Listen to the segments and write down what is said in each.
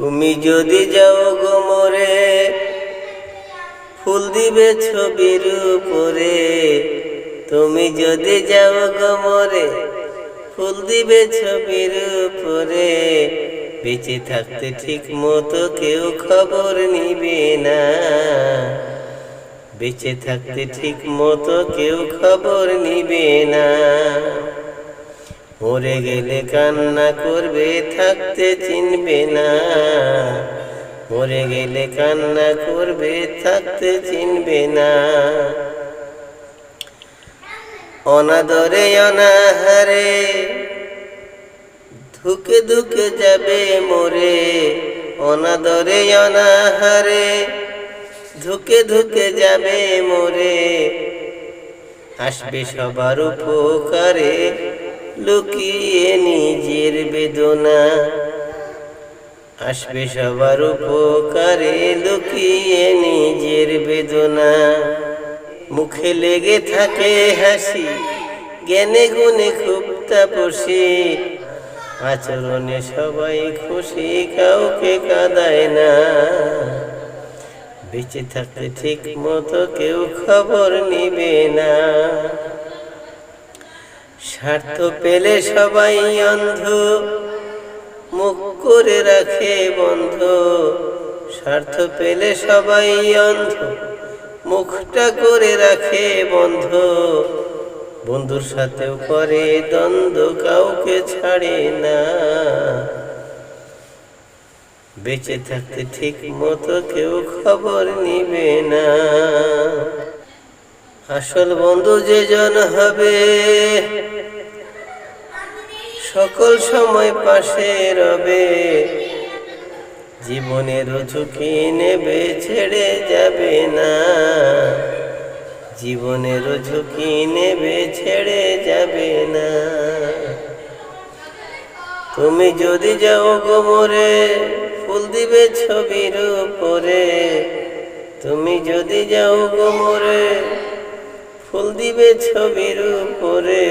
তুমি যদি যাও গো মরে, ফুল দিবে ছবির উপরে। তুমি যদি যাও গো মরে, ফুল দিবে ছবির উপরে। বেঁচে থাকতে ঠিক মতো কেউ খবর নিবে না। বেঁচে থাকতে ঠিক মতো কেউ খবর নিবে না। মরে গেলে কান্না করবে, থাকতে চিনবে না। মরে গেলে কান্না করবে, থাকতে চিনবে না। অনাদরে, অনাহারে ধুকে ধুকে যাবে মোরে। অনাদরে, অনাহারে ধুকে ধুকে যাবে মোরে। আসবে সবার উপকারে লুকিয়ে নিজের বেদনা। আসবে সবার উপকারে লুকিয়ে নিজের বেদনা। মুখে লেগে থাকে হাসি, জ্ঞানে গুণে খুব তাপসী। আচরণে সবাই খুশি, কাউকে কাঁদায় না। বেঁচে থাকতে ঠিক মতো কেউ খবর নিবে না। স্বার্থ পেলে সবাই অন্ধ, মুখ করে রাখে বন্ধ। স্বার্থ পেলে সবাই অন্ধ, মুখটা করে রাখে বন্ধ। বন্ধুর সাথেও করে, দ্বন্দ্ব কাউকে ছাড়ে না। বেঁচে থাকতে ঠিক মতো কেউ খবর নিবে না। আসল বন্ধু যে জন হবে, সকল সময় পাশে রবে। জীবনের ঝুঁকি নেবে, ছেড়ে যাবে না। জীবনের ঝুঁকি নেবে, ছেড়ে যাবে না। তুমি যদি যাও গোমরে ফুল দিবে ছবির উপরে। তুমি যদি যাও ফুল দিবে ছবির উপরে।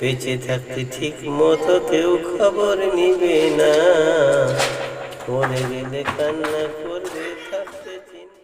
বেঁচে থাকতে ঠিক মতো কেউ খবর নিবে না। মরে গেলে কান্না করবে, থাকতে চিন্তা